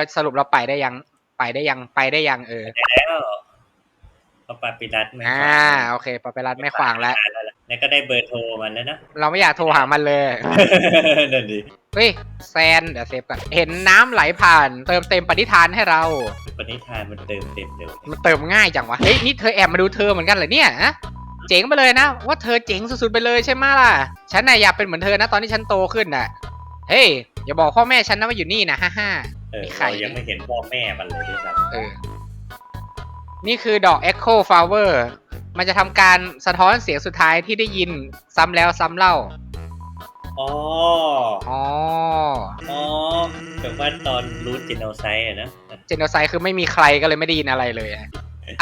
งั้นก็สรุปเราไปได้ยังไปได้ยังไปได้ยังเออแล้วก็ปาปิรัตไม่อ่าขวางโอเคปาไปรัดไม่ขวางแล้วแล้วก็ได้เบอร์โทรมันแล้วนะเราไม่อยากโทรหามันเลยนั่นดิเฮ้ยแซนเดี๋ยวเซฟก่อนเห็นน้ำไหลผ่าน เติมเต็มปณิธานให้เราปณิธานมันเติมเต็มเร็วมันเติมง่ายจังวะเฮ้ยนี่เธอแอบมาดูเธอเหมือนกันเหรอเนี่ยฮะเจ๋งไปเลยนะ ว่าเธอเจ๋งสุดๆไปเลยใช่ไหมล่ะฉันน่ะอยากเป็นเหมือนเธอนะตอนที่ฉันโตขึ้นน่ะเฮ้ยอย่าบอกพ่อแม่ฉันนะว่าอยู่นี่นะฮ่าฮ่า เออมีใครเรายังไม่เห็นพ่อแม่มันเลยด้วยซ้เออ นี่คือดอก Echo Flower มันจะทำการสะท้อนเสียงสุดท้ายที่ได้ยินซ้ำแล้วซ้ำเล่าำอ๋อ อ๋อ อ๋อแบบว่าตอนรูทจิโนไซด์อะนะ เจนโนไซคือไม่มีใครก็เลยไม่ได้ยินอะไรเลยอะ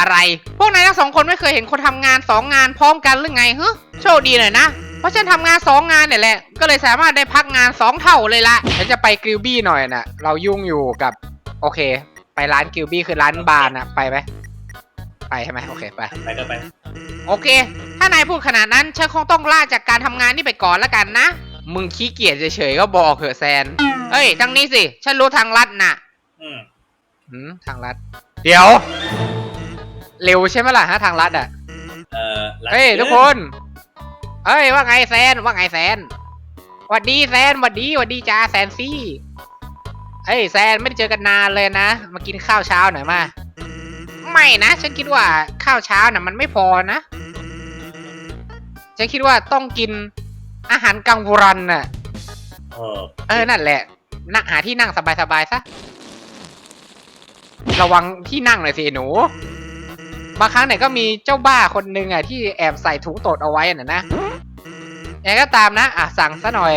อะไร พวกนายทั้งสองคนไม่เคยเห็นคนทำงานสองงานพร้อมกันหรือไงเฮ้โชคดีหน่อยนะ เพราะฉันทำงานสองงานเนี่ยแหละ ก็เลยสามารถได้พักงานสองเท่าเลยละฉันจะไปกริลบี้หน่อยนะเรายุ่งอยู่กับ โอเค ไปร้านกริลบี้คือร้านบาร์นะไปไหมไปใช่ไหมโอเคไป ไปก็ไป โอเค ถ้านายพูดขนาดนั้นฉันคงต้องลาจากการทำงานนี่ไปก่อนแล้วกันนะ มึงขี้เกียจเฉยๆก็บอกเถอะแซนเฮ้ยทางนี้สิ ฉันรู้ทางลัดน่ะอืมหืมทางลัด เดี๋ยว เร็วใช่ไหมล่ะฮะทางลัดอะ เออรัเฮ้ยทุกคน เฮ้ยว่าไงแซนว่าไงแซนหวัดดีแซนหวัดดีหวัดดีจ้าแซนซี่เฮ้ยแซนไม่ได้เจอกันนานเลยนะ มากินข้าวเช้าหน่อยมา ไม่นะฉันคิดว่าข้าวเช้าน่ะมันไม่พอนะฉันคิดว่าต้องกินอาหารกลางวันน่ะ เออ เออนั่นแหละนั่งหาที่นั่งสบายๆซะ ระวังที่นั่งหน่อยสิหนู บางครั้งเนี่ยก็มีเจ้าบ้าคนหนึ่งอะที่แอบใส่ถุงตดเอาไว้น่ะนะยังไงก็ตามนะ อะสั่งซะหน่อย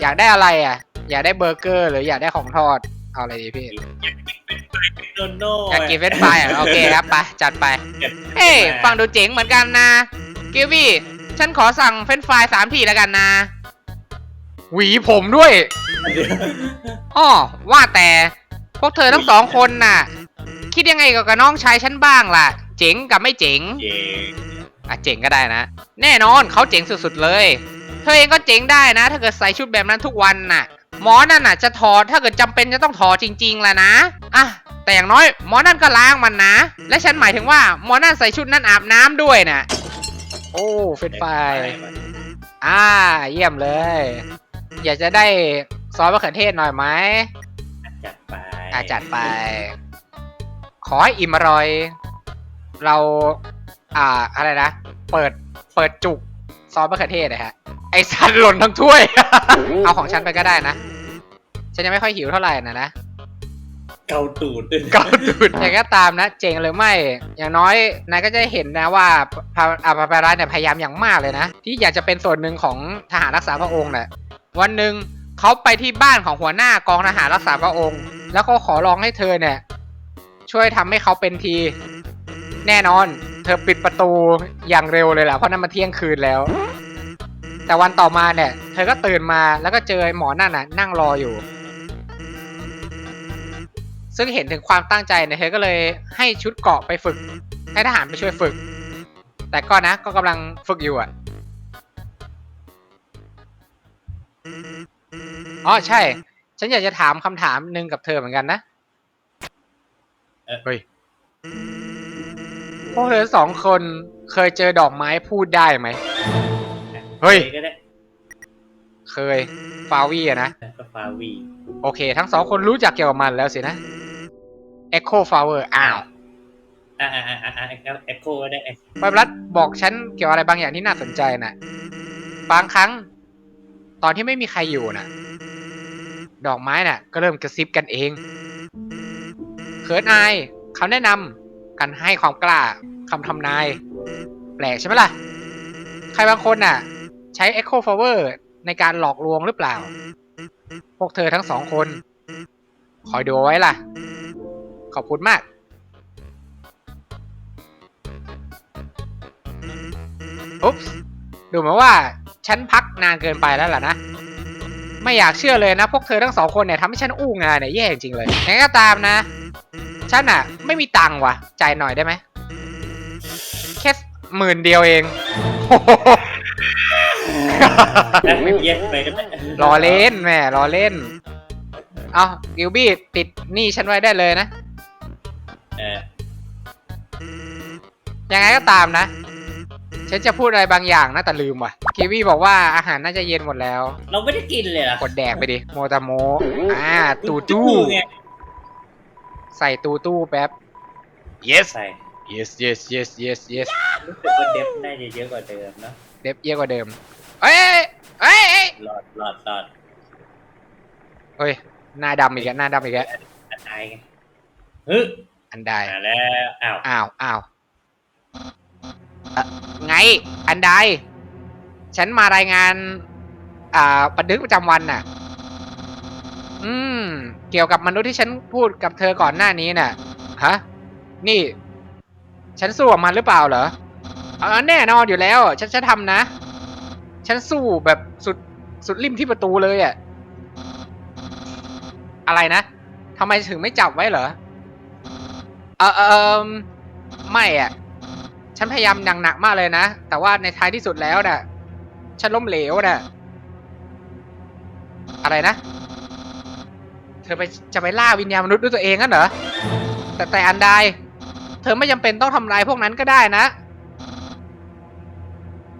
อยากได้อะไรอะ อยากได้เบอร์เกอร์หรืออยากได้ของทอด เอาอะไรดีพี่โดนโน่อยากกินเฟรนช์ฟรายอะโอเคครับไปจัดไป เอ้ยฟังดูเจ๋งเหมือนกันนะกิวบี้ฉันขอสั่งเฟรนช์ฟรายสามทีแล้วกันนะ หวีผมด้วยอ้อว่าแต่ พวกเธอทั้งสองคนน่ะ คิดยังไงกับน้องชายฉันบ้างล่ะ เจ๋งกับไม่เจ๋งเจ๋งอะเจ๋งก็ได้นะ แน่นอนเขาเจ๋งสุดๆเลย เธอเองก็เจ๋งได้นะ ถ้าเกิดใส่ชุดแบบนั้นทุกวันน่ะ หมอนั่นน่ะจะถอดถ้าเกิดจำเป็นจะต้องถอดจริงๆแหละนะอะแต่อย่างน้อยหมอนั่นก็ล้างมันนะ และฉันหมายถึงว่าหมอนั่นใส่ชุดนั้นอาบน้ำด้วยน่ะโอ้เฟรนช์ฟรายอ่า เยี่ยมเลย อยากจะได้ซอสมะเขือเทศหน่อยไหมจัดไปอาจัดไป ขอให้อิ่มอร่อย เรา อ่า อะไรนะ เปิด เปิดจุก ซอสมะเขือเทศนะฮะ ไอสันหล่นทั้งถ้วย เอาของฉันไปก็ได้นะ ฉันยังไม่ค่อยหิวเท่าไหร่นะนะ เกาตูดด้วยเกาตูดอย่างก็ตามนะ เจ๋งหรือไม่ อย่างน้อยนายก็จะเห็นนะว่าพาอาปาปารัสเนี่ยพยายามอย่างมากเลยนะ ที่อยากจะเป็นส่วนหนึ่งของทหารรักษาพระองค์น่ะวันหนึ่งเขาไปที่บ้านของหัวหน้ากองทหารรักษาพระองค์ แล้วก็ขอร้องให้เธอเนี่ย ช่วยทำให้เขาเป็นที แน่นอน เธอปิดประตูอย่างเร็วเลยแหละเพราะนั่นมันเที่ยงคืนแล้ว แต่วันต่อมาเนี่ย เธอก็ตื่นมาแล้วก็เจอหมอนั่นน่ะ นั่งรออยู่ ซึ่งเห็นถึงความตั้งใจเนี่ยเธอก็เลยให้ชุดเกาะไปฝึก ให้ทหารไปช่วยฝึก แต่ก็นะก็กำลังฝึกอยู่อะอ๋อใช่ ฉันอยากจะถามคำถามหนึ่งกับเธอเหมือนกันนะ เอ่อเฮ้ยพวกเธอสองคนเคยเจอดอกไม้พูดได้ไหม เฮ้ย ก็ได้เคย ฟาวี่อะนะ ก็ฟาวีโอเค ทั้งสองคนรู้จักเกี่ยวกับมันแล้วสินะ Echo Flower อ้าวอ่าอ่าอ่าอ่าเอ็กโคก็ได้ปรัตบอกฉันเกี่ยวอะไรบางอย่างที่น่าสนใจน่ะ บางครั้ง ตอนที่ไม่มีใครอยู่น่ะ ดอกไม้น่ะ ก็เริ่มกระซิบกันเอง เขินอายเขาแนะนำกันให้ความกล้าคำทำนาย แปลกใช่ไหมล่ะ ใครบางคนน่ะ ใช้ Echo Flower ในการหลอกลวงหรือเปล่า พวกเธอทั้งสองคน คอยดูเอาไว้ล่ะ ขอบคุณมาก อุ๊บดูเหมือนว่าฉันพักนานเกินไปแล้วล่ะนะ ไม่อยากเชื่อเลยนะ พวกเธอทั้งสองคนเนี่ยทำให้ฉันอู้งานเนี่ยแย่จริงๆเลยยังไงก็ตามนะ ฉันอะ ไม่มีตังค์ว่ะ จ่ายหน่อยได้ไหมแค่หมื่นเดียวเองโอ้โหแล้วไม่เย็นไปก็ได้รอเล่นแม่รอเล่น เอากิลบี้ติดหนี่ฉันไว้ได้เลยนะ เออยังไงก็ตามนะ ฉันจะพูดอะไรบางอย่างนะแต่ลืมว่ะกิลบี้บอกว่าอาหารน่าจะเย็นหมดแล้ว เราไม่ได้กินเลยเหรอกดแดกไปดิ โมตาโม อ่า ตูตู้ไง ใส่ตูตู้แป๊บ yes ใส่ yes yes yes yes yes รู้สึกว่าเดฟน่าจะเยอะกว่าเดิมเนอะเด็บเยอะกว่าเดิม เอ้ยเอ้ยเอ้ยหลอดหลอดหลอดเฮ้ย หน้าดำอีกแล้วหน้าดำอีกแล้วอันไอไงเฮ้ยอันใด มาแล้วอ้าวอ้าวอ้าวเอ่อไง อันใด ฉันมารายงาน อ่าบันทึกประจำวันน่ะ อืม เกี่ยวกับมนุษย์ที่ฉันพูดกับเธอก่อนหน้านี้น่ะ ฮะ นี่ ฉันสู้กับมันหรือเปล่าเหรอเออแน่นอนอยู่แล้ว ฉันจะทำนะ ฉันสู้แบบสุดสุดริมที่ประตูเลยอะอะไรนะทำไมถึงไม่จับไว้เหรอ เออเออไม่อะฉันพยายามอย่างหนักมากเลยนะ แต่ว่าในท้ายที่สุดแล้วน่ะ ฉันล้มเหลวน่ะ อะไรนะ เธอไปจะไปล่าวิญญาณมนุษย์ด้วยตัวเองงั้นเหรอ แต่แต่อันใด เธอไม่จำเป็นต้องทำลายพวกนั้นก็ได้นะ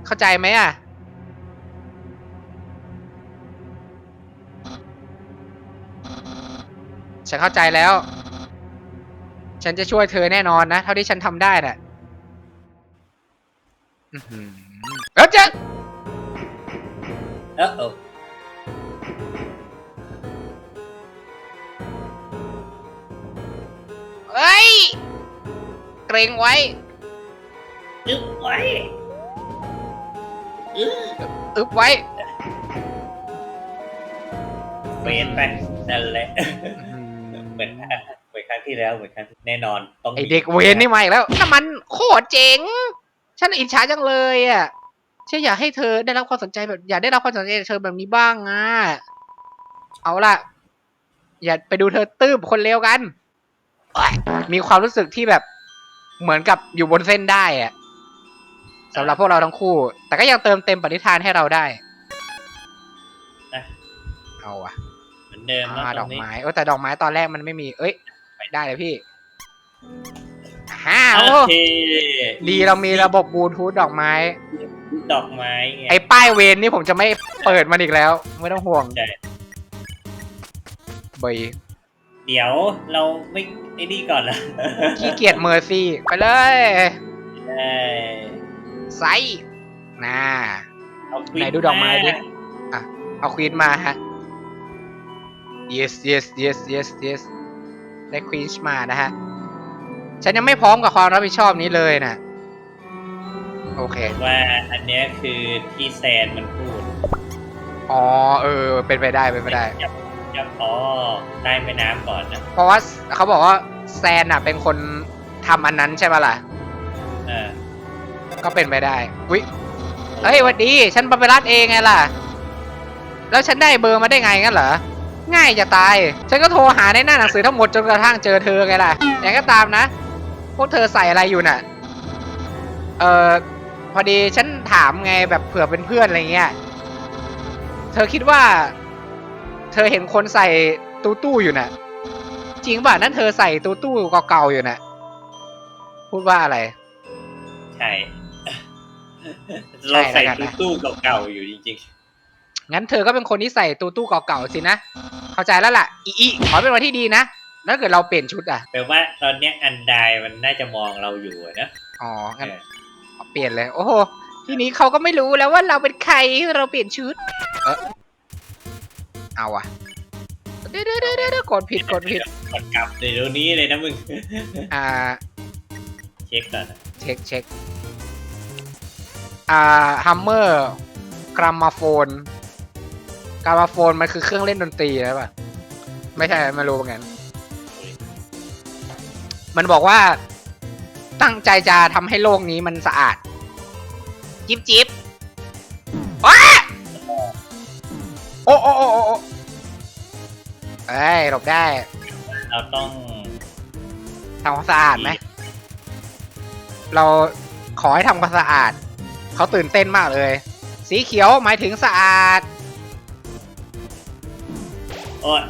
เข้าใจไหมอะ ฉันเข้าใจแล้ว ฉันจะช่วยเธอแน่นอนนะ เท่าที่ฉันทำได้น่ะอืออเอ้ยเจ๊เเกรงไว้อึ๊บไว้อึ๊บอึบไว้ เฟนไปนั่นแหละอื้อหือเหมือนเหมือนครั้งที่แล้วเหมือนครั้งที่แน่นอนต้องไอเด็กเวนนี่มาอีกแล้วน้ำมันโคตรเจ๋ง ฉันอิจฉาจังเลยอะฉันอยากให้เธอได้รับความสนใจแบบ อยากได้รับความสนใจจากเธอแบบนี้บ้างอะ เอาล่ะ อย่าไปดูเธอตื้มคนเลวกันโอ๊ยมีความรู้สึกที่แบบ เหมือนกับอยู่บนเส้นได้อะสำหรับพวกเราทั้งคู่ แต่ก็ยังเติมเต็มปณิธานให้เราได้นะ เอาอะเหมือนเดิมเนอะอ่าตดรอกงนี้ ไม้เออแต่ดอกไม้ตอนแรกมันไม่มี เอ้ยไม่ได้เลยพี่ฮ่าโอโอ้เคดีเรามีระบบบลูทูธดอกไม้ ดอกไม้ไงไอ้ป้ายเวนนี่ผมจะไม่เปิดมันอีกแล้ว ไม่ต้องห่วง ใช่เบย เดี๋ยวเราไม่ไอ้นี่ก่อนละขี้เกียจเมอร์ซี่ ไปเลยใช่ไซส์น่า เอาควิไหนดูดอกไม้ดิเอาควีนมาฮะ yes yes yes yes yes ได้ควีนมานะฮะ ฉันยังไม่พร้อมกับความรับผิดชอบนี้เลยนะ โอเค ว่าอันเนี้ยคือที่แซนมันพูด อ๋อ เออ เป็นไปได้ เป็นไปได้ จับ จับอ๋อใต้แม่น้ำก่อนนะเพราะว่าเขาบอกว่าแซนอะ เป็นคนทำอันนั้นใช่ปะล่ะ เออก็เป็นไปได้อุ้ยเฮ้ยหวันดี ฉันปาไปรัดเองไงล่ะ แล้วฉันได้เบอร์มาได้ไงงั้นเหรอ ง่ายจะตาย ฉันก็โทรหาในหน้าหนังสือทั้งหมดจนกระทั่งเจอเธอไงล่ะ อย่างก็ตามนะ พวกเธอใส่อะไรอยู่น่ะ เออพอดีฉันถามไงแบบเผื่อเป็นเพื่อนอะไรเงี้ย เธอคิดว่า เธอเห็นคนใส่ตูตู้อยู่น่ะ จริงป่ะนั่นเธอใส่ตูตู้เก่าๆอยู่น่ะ พูดว่าอะไร ใช่ใช่เราใส่แล้วกันนะตู้เก่าๆอยู่จริงงั้นเธอก็เป็นคนที่ใส่ตูตู้เก่าๆสินะ เข้าใจแล้วล่ะ อีอีขอเป็นวันที่ดีนะ แล้วถ้าเกิดเราเปลี่ยนชุดอะๆแปลว่าตอนเนี้ยอันไดมันน่าจะมองเราอยู่อะนะอ๋องั้นเออเอาเปลี่ยนเลย โอ้โห ทีนี้เขาก็ไม่รู้แล้วว่าเราเป็นใครเราเปลี่ยนชุด เออ เอาอะเดี๋ยวเดี๋ยวเดี๋ยวเดี๋ยวกดผิดกดผิด กดกลับเลยเดี๋ยวนี้เลยนะมึง อ่า เช็คก่อนนะเช็คเช็คอ่าฮัมเมอร์กรามาโฟนกรามาโฟนมันคือเครื่องเล่นดนตรีใช่ปะไม่ใช่ไม่รู้เหมือนกันมันบอกว่า ตั้งใจจะทำให้โลกนี้มันสะอาด จิบจิบว้า โอ้โอ้โอ้โอ้โอ้เอ้ยหลบได้เราต้องทำความสะอาดไหมเราขอให้ทำความสะอาด เขาตื่นเต้นมากเลย สีเขียวหมายถึงสะอาด โอ้ย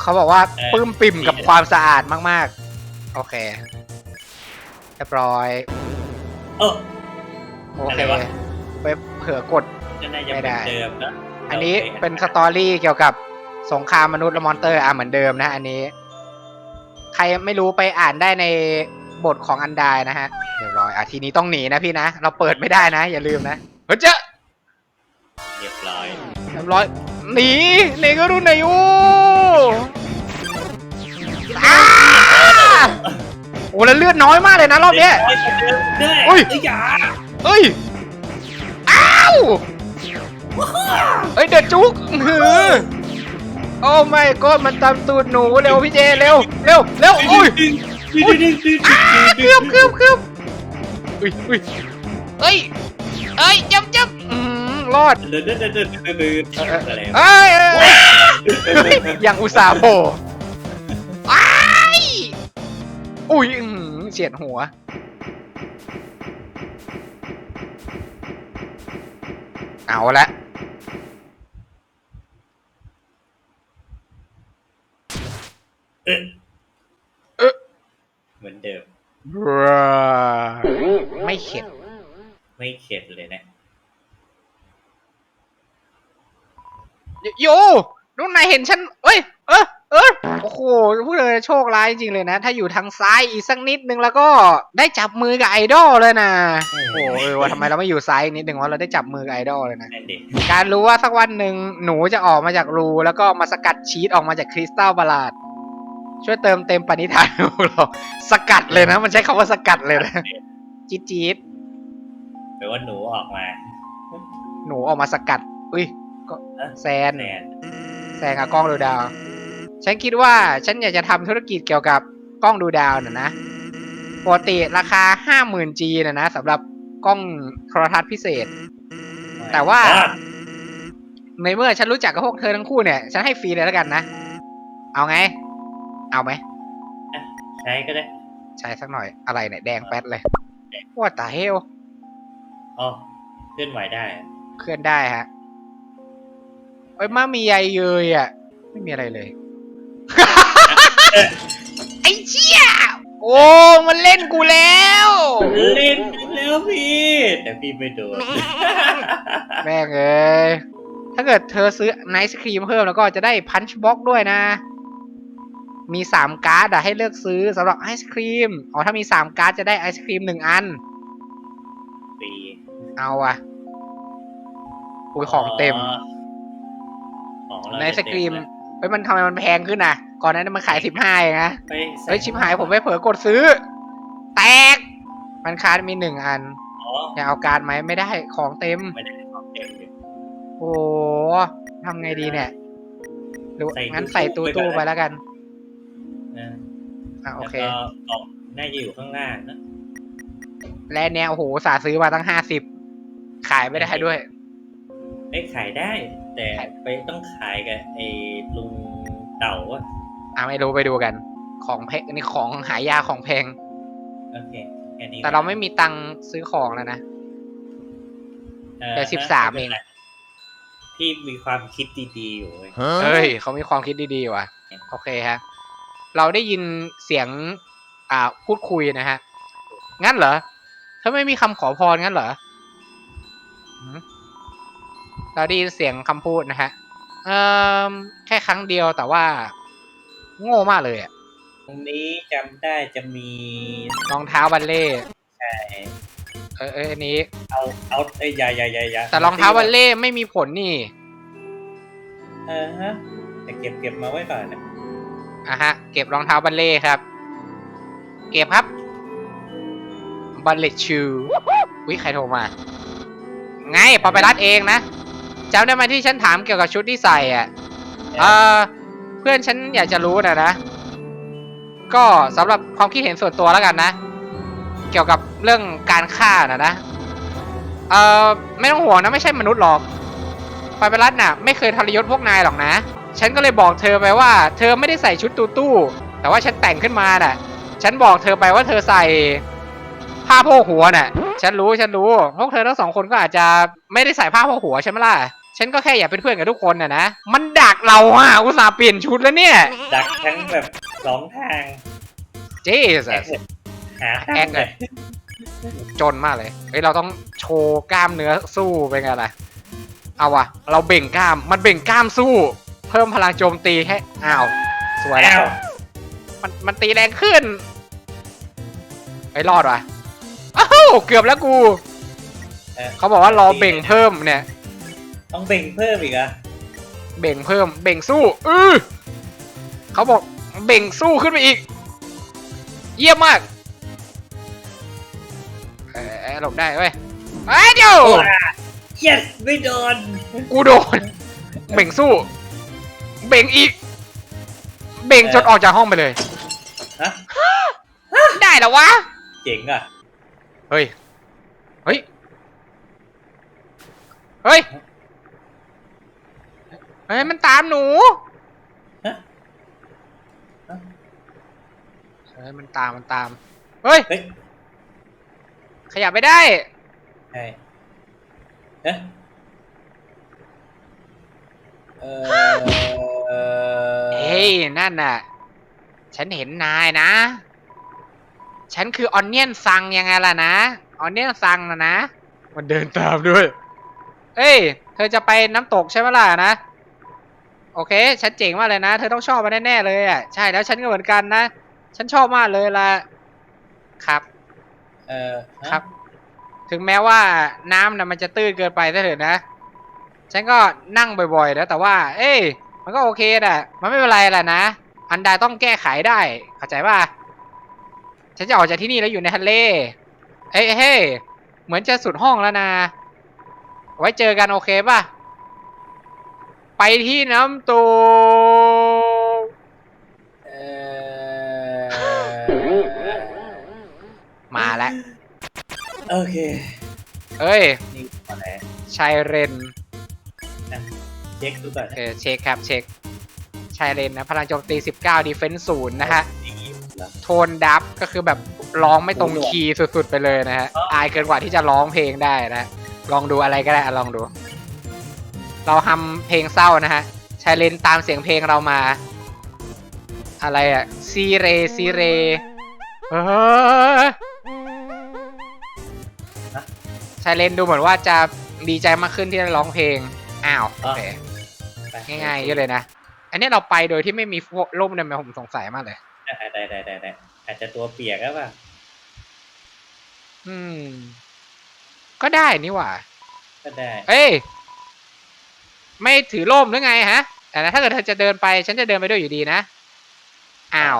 เขาบอกว่าเออปลื้มปิ่มกับความสะอาดมาก ๆ โอเคเรียบร้อย เออ โออะเคไรวะไป เผื่อกดก็น่าจะไม่เหได้มือนเดิมนะอันนี้โคเป็นสตอรี่เกี่ยวกับสงครามมนุษย์และมอนเตอร์อะเหมือนเดิมนะ อันนี้ ใครไม่รู้ไปอ่านได้ในบทของอันดายนะฮะเรียบร้อยอะทีนี้ต้องหนีนะพี่นะ เราเปิดไม่ได้นะ อย่าลืมนะเฮ้ยเจ้าเรียบร้อยเรียบร้อย หนีหนีก็รู้หน่อยอยู่อ้าโอ้แล้วเลือดน้อยมากเลยนะรอบเนี้ยเรียบร้อยเหมือนเดิมได้อุ้ย เอ้ยอย่าเอ้ยอ้าว เอ้ยเดือดจุกหือโอ้ไม่ก็มันตามตูดหนูเร็วพี่เจเร็วเร็วเร็วอุ้ยอุ้ยเกือบเกือบเกือบอุ้ยอุ้ยเอ้ยเอ้ยจับจับรอดเดินเดินเดินเดินเดินเดินอะไรเอ้ยเอ้ยเอ้ยเฮ้ยยังอุตส่าห์โผล่อ้ายอุ้ยอื้อหือเฉียดหัว เอาละเอ๊ะเอ๊ะเหมือนเดิม ไม่เข็ด ไม่เข็ดเลยนะ โยนุ่นนายเห็นฉันเอ้ย เออ เออโอ้โหพูดเลยโชคร้ายจริงเลยนะ ถ้าอยู่ทางซ้ายอีกสักนิดนึงแล้วก็ได้จับมือกับไอดอลเลยนะ โอ้โหเออว่าทำไมเราไม่อยู่ซ้ายอีกนิดนึงว่าเราได้จับมือกับไอดอลเลยนะ นั่นดิการรู้ว่าสักวันหนึ่งหนูจะออกมาจากรู แล้วก็มาสกัดชีสออกมาจากคริสตัลบาลาด ช่วยเติมเต็มปณิธานของเราสกัดเลยนะ มันใช้คำว่าสกัดเลยนะจี๊ดจี๊ดแปลว่าหนูออกมาหนูออกมาสกัด อุ้ยก็เอ๊ะแซนแนนแซงกับกล้องดูดาว ฉันคิดว่าฉันอยากจะทำธุรกิจเกี่ยวกับกล้องดูดาวน่ะนะปกติราคา50,000 G นะนะสำหรับกล้องโทรทัศน์พิเศษ แต่ว่า ในเมื่อฉันรู้จักกับพวกเธอทั้งคู่เนี่ย ฉันให้ฟรีเลยแล้วกันนะ เอาไง เอาไหม ใช้ก็ได้ ใช้สักหน่อยอะไรเนี่ยแดงแป๊ดเลยว่าตาเฮลอ๋อเคลื่อนไหวได้อะเคลื่อนได้ฮะเอ้ยมามีใยเยยอะ ไม่มีอะไรเลย ไอ้เชี่ยโอ้มันเล่นกูแล้ว เล่นแล้วพี่ แต่พี่ไม่โดน แม่งเอ้ยถ้าเกิดเธอซื้อไนศครีมเพิ่มแล้วก็จะได้พันช์บ็อกด้วยนะ มีสามการ์ดอะให้เลือกซื้อสำหรับไอศครีม อ๋อถ้ามีสามการ์ดจะได้ไอศครีมหนึ่งอัน ปีเอาอะอุ้ยของเต็ม ของเราไนศครีมจะเต็แล้ว เฮ้ยมันทำไมมันแพงขึ้นนะ ก่อนหนั้านมันขายสิบห้าเองนะไปใส่เฮ้ยชิบหายผมไม่เผลอกดซื้อ แตก มันการ์ดมีหนึ่งอัน อ๋ออยากเอาการ์ดไหมไม่ได้ของเต็ม ไม่ได้ของเต็มอยู่โอ้ทำไงดีเนี่ยหรือใส่งั้นตู้ใส่ตู้ไปก่อนตู้นะไปแล้วกันนะอะโอแล้วเค ก็กล่องน่าจะอยู่ข้างล่างนะและเนี่ยโอ้โหสาซื้อมาตั้งห้าสิบขายไม่ได้ด้วย เอ้ยขายได้ แต่ไปต้องขายกับไอ้ลุงเต่าอะ อะไม่รู้ไปดูกัน ของแพงอันนี้ของหายากของแพง โอเคแค่นี้แต่เราไม่มีตังค์ซื้อของแล้วนะอ่อแต่13เอง พี่มีความคิดดีๆอยู่เว้ยเฮ้ยเขามีความคิดดีๆว่ะ โอเคฮะ เราได้ยินเสียง อ่า พูดคุยนะฮะ งั้นเหรอถ้าไม่มีคำขอพรงั้นเหรอหืมเราได้ยินเสียงคำพูดนะฮะ เอ่อ แค่ครั้งเดียวแต่ว่า โง่มากเลยอะตรงนี้จำได้จะมีรองเท้าบัลเล่ต์ใช่เออเอออันนี้ เอาเอาเอ้ยอยาอยาอยาอยาแต่รองเท้าบัลเล่ต์ไม่มีผลนี่เออฮะแต่เก็บเก็บมาไว้ก่อนนะอะฮะ เก็บรองเท้าบัลเล่ต์ครับ เก็บครับบัลเล่ชูวิใครโทรมา ไงปอไปรัดเองนะจำได้ไหมที่ฉันถามเกี่ยวกับชุดที่ใส่อะเออเพื่อนฉันอยากจะรู้นะนะ ก็สำหรับความคิดเห็นส่วนตัวแล้วกันนะ เกี่ยวกับเรื่องการฆ่านะนะ เอ่อไม่ต้องห่วงนะไม่ใช่มนุษย์หรอกปาเปรัตน่ะ ไม่เคยทรยศพวกนายหรอกนะ ฉันก็เลยบอกเธอไปว่า เธอไม่ได้ใส่ชุดตูตู้ แต่ว่าฉันแต่งขึ้นมาน่ะ ฉันบอกเธอไปว่าเธอใส่ผ้าโพกหัวน่ะ ฉันรู้ฉันรู้ พวกเธอทั้งสองคนก็อาจจะไม่ได้ใส่ผ้าโพกหัวใช่ไหมล่ะ ฉันก็แค่อยากเป็นเพื่อนกับทุกคนน่ะนะ มันดักเราอะอุตส่าห์เปลี่ยนชุดแล้วเนี่ย ดักทั้งแบบสองทางเจส หาทางแอคเลยจนมากเลย เฮ้ย เราต้องโชว์กล้ามเนื้อสู้เป็นไงล่ะ เอาวะเราเบ่งกล้าม มันเบ่งกล้ามสู้ เพิ่มพลังโจมตีให้อ้าว สวยแล้อ้าว ว มันมันตีแรงขึ้นไอ้ยรอดวะอ้าวเกือบแล้วกู เออ เขาบอกว่ารอเบ่งเพิ่มเนี่ย ต้องเบ่งเพิ่มอีกเหรอะเบ่งเพิ่ม เบ่งสู้ อือเขาบอกเบ่งสู้ขึ้นไปอีก เยี่ยมมาก เออหลบได้เว้ยไอ้ยเดี๋ยว yes ไม่โดน กูโดน เบ่งสู้ เบ่งอีก เบ่งจนออกจากห้องไปเลย ฮะ ได้แล้ววะ เจ๋งอะเฮ้ย เฮ้ย เฮ้ยเฮ้ยมันตามหนูฮะฮะ เฮ้ยมันตามมันตามเฮ้ย เฮ้ยขยับไม่ได้ใช่เอ๊ะเออเฮ้ยนั่นน่ะ ฉันเห็นนายนะ ฉันคือออนเนียนซังยังไงล่ะนะออนเนียนซังนะนะ มันเดินตามด้วย เอ้ย เธอจะไปน้ำตกใช่ไหมล่ะนะ โอเค ฉันเจ๋งมากเลยนะ เธอต้องชอบมันแน่ๆเลยอะ ใช่แล้วฉันก็เหมือนกันนะ ฉันชอบมากเลยล่ะครับ เออฮะครับ ถึงแม้ว่าน้ำนะมันจะตื้นเกินไปก็เถอะนะ ฉันก็นั่งบ่อยๆนะแต่ว่า เอ้ยมันก็โอเคนะมันไม่เป็นไรแหละนะ อันใดต้องแก้ไขได้ เข้าใจป่ะ ฉันจะออกจากที่นี่แล้วอยู่ในทะเลเฮ้ยเฮ้ยเหมือนจะสุดห้องแล้วนะ ไว้เจอกันโอเคป่ะ ไปที่น้ำตกเออมาแล้ว โอเค เอ้ย นี่ก่อนแล้วชายเรนเช็คดูก่อนโอเคเช็คครับเช็ค ชายเลนนะ พลังโจมตี 19 ดีเฟนส์ศูนย์นะฮะดีเหรอโทนดับก็คือแบบร้องไม่ตรงคีย์สุดๆไปเลยนะฮะอ๋อออายเกินกว่าที่จะร้องเพลงได้นะ ลองดูอะไรก็ได้อะลองดู เราทำเพลงเศร้านะฮะชายเลนตามเสียงเพลงเรามา อะไรอะซีเรซีเรเออชายเลนดูเหมือนว่าจะดีใจมากขึ้นที่ได้ร้องเพลง อ้าวโอเคไปง่ายๆเยอะเลยนะ อันนี้เราไปโดยที่ไม่มีร่มเนี่ยผมสงสัยมากเลยได้ได้ได้ได้ได้อาจจะตัวเปียกก็ป่ะ อืม ก็ได้นี่หว่า ก็ได้ เอ้ย ไม่ถือร่มหรือไงฮะแต่ถ้าเกิดเธอจะเดินไป ฉันจะเดินไปด้วยอยู่ดีนะ อ้าว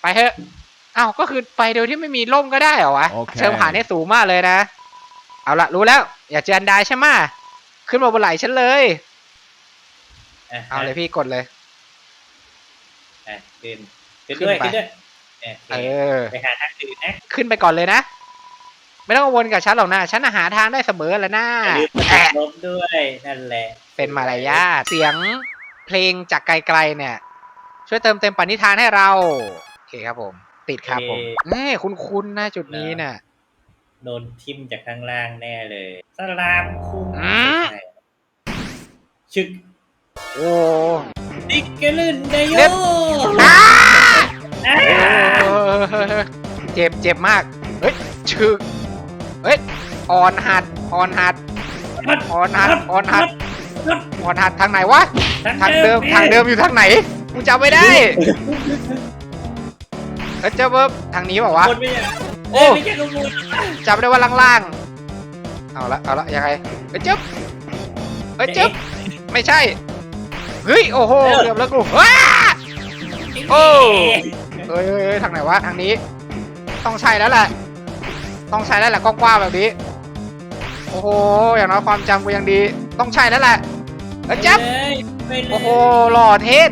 ไปเถอะ อ้าว ก็คือไปโดยที่ไม่มีร่มก็ได้เหรอวะโอเคเชิงผ่านได้สูงมากเลยนะ เอาละรู้แล้ว อยากเจออันไดใช่ไหมะขึ้นมาบนไหล่ฉันเลยอะเอาเลยพี่กดเลยอะขึ้นขึ้นขึ้นด้วยไปขึ้นด้วยเออเออไปหาทางอื่นนะ ขึ้นไปก่อนเลยนะ ไม่ต้องกังวลกับฉันหรอกนะ ฉันน่ะหาทางได้เสมอแหล้วนะอย่าลืมประแอะลบด้วยนั่นแหละ เป็นมารยาทเสียงเพลงจากไกลๆเนี่ย ช่วยเติมเต็มปณิธานให้เราโอเคครับผม ติดครับผมเน่คุ้นๆนะจุดนี้น่ะโดนทิ่มจากข้างล่างแน่เลย สลามคุ้มอืมใช่ชึก โอ้ดิกเกลึนนายโยเล็บอ้าอ่าเออเจ็บเจ็บมาก เฮ้ยชึก เฮ้ยออนหัดออนหัดออนหัดออนหัด ออนหัดทางไหนวะ ทางเดิมทางเดิมอยู่ทางไหนกูจำไม่ได้แล้วเจ้าเบิบทางนี้เปล่าวะ คนไม่ใช่โอ้ไม่ใช่ขโมยจำได้ว่าล่างๆ เอาละเอาละยังไงเอ้ยจึ๊บเอ้ยจึ๊บไม่ใช่ เฮ้ยโอ้โหเกือบแล้วกูว้า โอ้ เอ้ยเอ้ยเอ้ยทางไหนวะทางนี้ ต้องใช่แล้วแหละ ต้องใช่แล้วแหละกว้างๆแบบนี้ โอ้โหอย่างน้อยความจำกูยังดี ต้องใช่แล้วแหละ เอ้ยจึ๊บไปเลยโอ้โหหล่อเท่น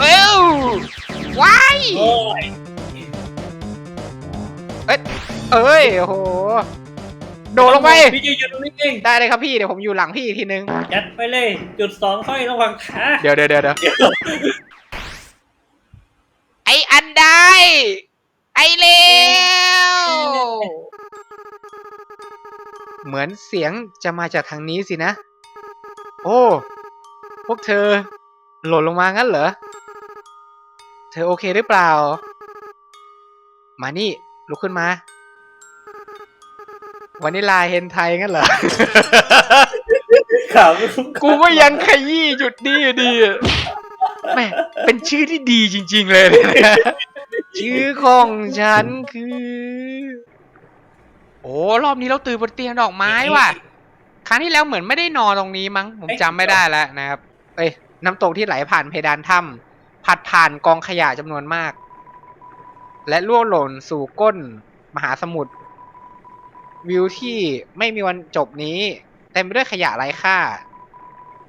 เอ้วว้ายโอ้ยเอ้ยโอ้โหโดดลงไป พี่จะอยู่ตรงนี้เองได้เลยครับพี่เดี๋ยวผมอยู่หลังพี่อีกทีนึง ยัดไปเลย จุดสองค่อยระวังขาเดี๋ยวเดี๋ยวเดี๋ยวเดี๋ยวเดี๋ยวไออันใดไอเลวเหมือนเสียงจะมาจากทางนี้สินะ โอ้ พวกเธอ หล่นลงมางั้นเหรอ เธอโอเคหรือเปล่า มานี่ลุกขึ้นมา วันนี้ลาเฮนไทยงั้นเหรอขาวกูก็ยังขยี้จุดนี้อยู่ดีอะแม่เป็นชื่อที่ดีจริง ๆ เลยเนี่ยชื่อของฉันคือ โอ้รอบนี้เราตื่นบนเตียงดอกไม้ว่ะ ครั้งที่แล้วเหมือนไม่ได้นอนตรงนี้มั้ง ผมจำไม่ได้แล้วนะครับเอ้ยน้ำตกที่ไหลผ่านเพดานถ้ำผัดผ่านกองขยะจำนวนมาก และล่วงหล่นสู่ก้นมหาสมุทรวิวที่ไม่มีวันจบนี้เต็มไปด้วยขยะไร้ค่า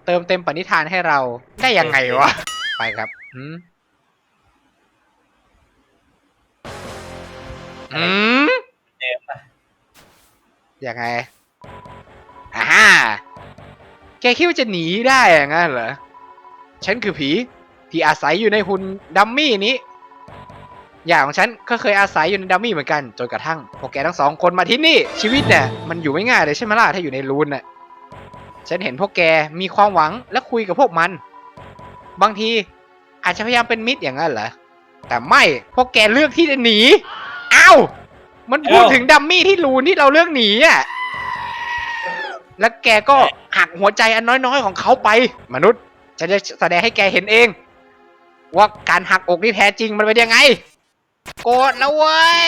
เติมเต็มปณิธานให้เราได้ยังไงวะ ไปครับอืมอืมเดิมปะยังไงอ่าฮ่า แกคิดว่าจะหนีได้อย่างนั้นเหรอ ฉันคือผีที่อาศัยอยู่ในหุ่นดัมมี่นี้ อย่างของฉันก็เคยอาศัยอยู่ในดัมมี่เหมือนกันจนกระทั่งพวกแกทั้งสองคนมาที่นี่ ชีวิตเนี่ยมันอยู่ไม่ง่ายเลยใช่ไหมล่ะถ้าอยู่ในรูนน่ะ ฉันเห็นพวกแกมีความหวังและคุยกับพวกมัน บางทีอาจจะพยายามเป็นมิตรอย่างนั้นเหรอ แต่ไม่พวกแกเลือกที่จะหนี อ้าว มันพูดถึงดัมมี่ที่รูนที่เราเลือกหนีอะ แล้วแกก็หักหัวใจอันน้อยๆของเขาไป มนุษย์ฉันจะแสดงให้แกเห็นเอง ว่าการหักอกที่แท้จริงมันเป็นยังไง โกรธแล้วเว้ย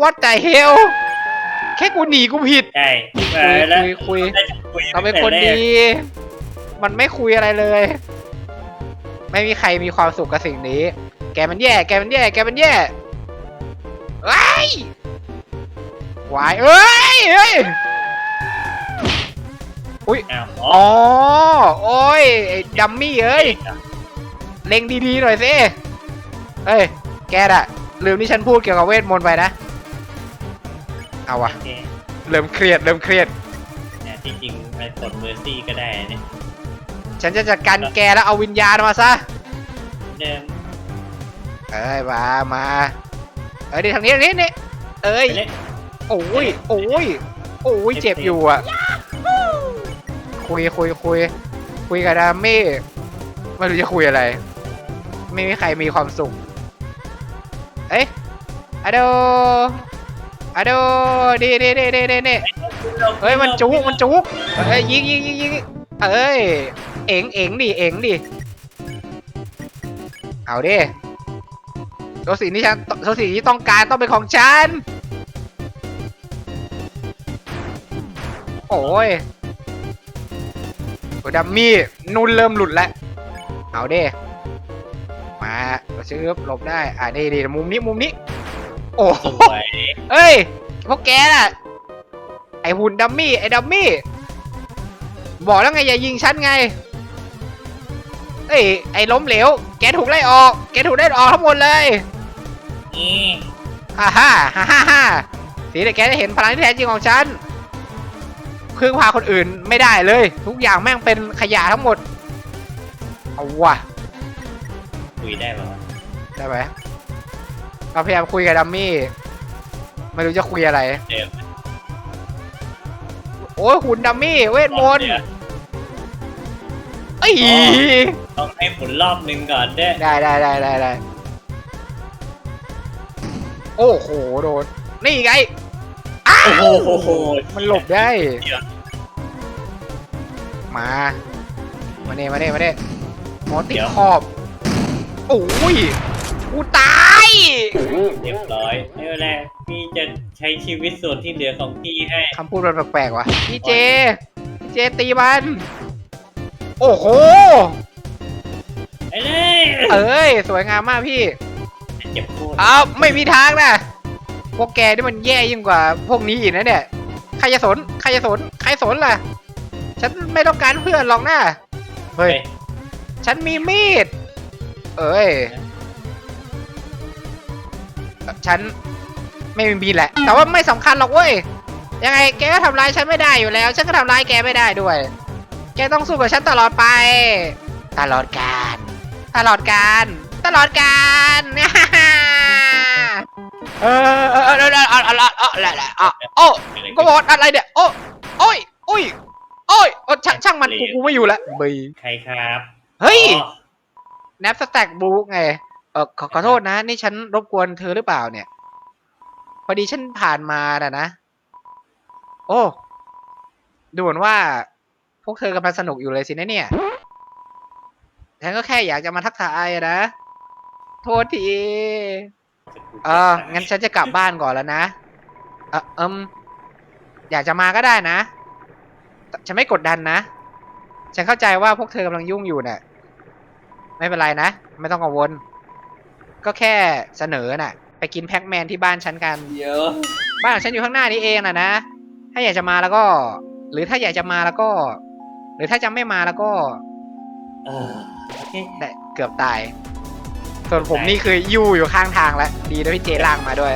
What the hell แค่กูหนีกูผิด ใช่คุเอยอแล้วคุย คุยได้จะคุยเราเป็นตั้งคนแต่แรกดี มันไม่คุยอะไรเลย ไม่มีใครมีความสุขกับสิ่งนี้ แกมันแย่ แกมันแย่ แกมันแย่ไอ้ยวายเอ้ยเอ้ย อ้าวอ๋อ อ๋อโอ้ยไอ้ดัมมี่เอ้ย เล็งดีๆหน่อยสิเอ้ย แกอะลืมที่ฉันพูดเกี่ยวกับเวทมนต์ไปนะ เอาวะ โอเคเริ่มเครียด เริ่มเครียด เนี่ยที่จริงไปกดเมอร์ซี่ก็ได้เนี่ยฉันจะจัดการแกแล้วเอาวิญญาณมาซะ เดิมเอ้ย มา มา เอ้ยนี่ทางนี้ทางนี้นี่เอ้ย ไปเล่นโอ้ย โอ้ย โอ้ย เจ็บอยู่อะ คุยคุยคุยคุยกับดาเม่ไม่รู้จะคุยอะไร ไม่มีใครมีความสุข เอ้ยอะโดอะโดดีดีดีดีดีดีเฮ้ยมันจุกมันจุกเอ้ยยิงยิงยิงยิงเอ้ยเอ็งเอ็งดิเอ็งดิเอาดิตัวสิ่งที่ฉันตัวสิ่งที่ต้องการต้องเป็นของฉัน โอ้ย ดัมมี่นุ่นเริ่มหลุดแล้ว เอาเด้มาซื้อหลบได้อะดีดีมุมนี้มุมนี้ โอ้สวยเอ้ยพวกแกน่ะ ไอหุ่นดัมมี่ไอดัมมี่ บอกแล้วไงอย่ายิงฉันไง เอ้ยไอล้มเหลว แกถูกไล่ออก แกถูกไล่ออกทั้งหมดเลยนี่ฮ่าฮ่าฮ่าฮ่าฮ่าสีเด็กแกได้เห็นพลังที่แท้จริงของฉัน พึ่งพาคนอื่นไม่ได้เลย ทุกอย่างแม่งเป็นขยะทั้งหมด เอาว่ะคุยได้ป่าวะได้ไหมเราพยายามคุยกับดัมมี่ ไม่รู้จะคุยอะไร เดิมโอ้ยหุ่นดัมมี่เวทมนต์เดี๋ยวเอ้ยต้องให้หมุนรอบหนึ่งก่อนเด้อได้ได้ได้ได้ได้โอ้โหโดน นี่ไง โอ้โหโอ้โหมันหลบได้เดี๋ยวมา มาเน่มาเน่มาเน่หมอติดขอบ โอ้ย กูตาย เรียบร้อยไม่เป็นไรพี่จะใช้ชีวิตส่วนที่เหลือของพี่ให้คำพูดมันแปลกๆว่ะ พี่เจ พี่เจตีมัน โอ้โห ไปเลยเอ้ย สวยงามมากพี่ เจ็บโคตรอ้าว ไม่มีทางนะ พวกแกนี่มันแย่ยิ่งกว่าพวกนี้อีกนะเนี่ย ใครจะสน ใครจะสน ใครสนล่ะ ฉันไม่ต้องการเพื่อนหรอกนะเฮ้ย ฉันมีมีด เอ้ย ฉันไม่มีมีดแหละ แต่ว่าไม่สำคัญหรอกเว้ย ยังไงแกก็ทำร้ายฉันไม่ได้อยู่แล้ว ฉันก็ทำร้ายแกไม่ได้ด้วย แกต้องสู้กับฉันตลอดไป ตลอดกาล ตลอดกาล ตลอดกาล เออเออเออเออเออเออเออะแหอ่โอ้ก็บอกอะไรเนี่ยโอ้โอ้ยโอ้ยโอ้ยช่างช่างมันกูกูไม่อยู่แล้วบีใครครับเฮ้ยแนปสแต็กบู๊ไงเอออขอโทษนะ นี่ฉันรบกวนเธอหรือเปล่าเนี่ย พอดีฉันผ่านมาน่ะนะ โอ้ดูเหมือนว่า พวกเธอกำลังสนุกอยู่เลยสินะเนี่ยฉันก็แค่อยากจะมาทักทายนะ โทษที เอองั้นฉันจะกลับบ้านก่อนแล้วนะ เออเอิมอยากจะมาก็ได้นะแต่ฉันไม่กดดันนะ ฉันเข้าใจว่าพวกเธอกำลังยุ่งอยู่เนี่ยไม่เป็นไรนะ ไม่ต้องกังวล ก็แค่เสนอน่ะ ไปกินแพ็กแมนที่บ้านฉันกันเดี๋ยวบ้านของฉันอยู่ข้างหน้านี้เองนะนะ ถ้าอยากจะมาแล้วก็ หรือถ้าอยากจะมาแล้วก็ หรือถ้าจะไม่มาแล้วก็ เออโอเค ได้เกือบตาย ส่วนผมนี่คืออยู่อยู่ข้างทางแล้ว ดีนะพี่เจล่างมาด้วย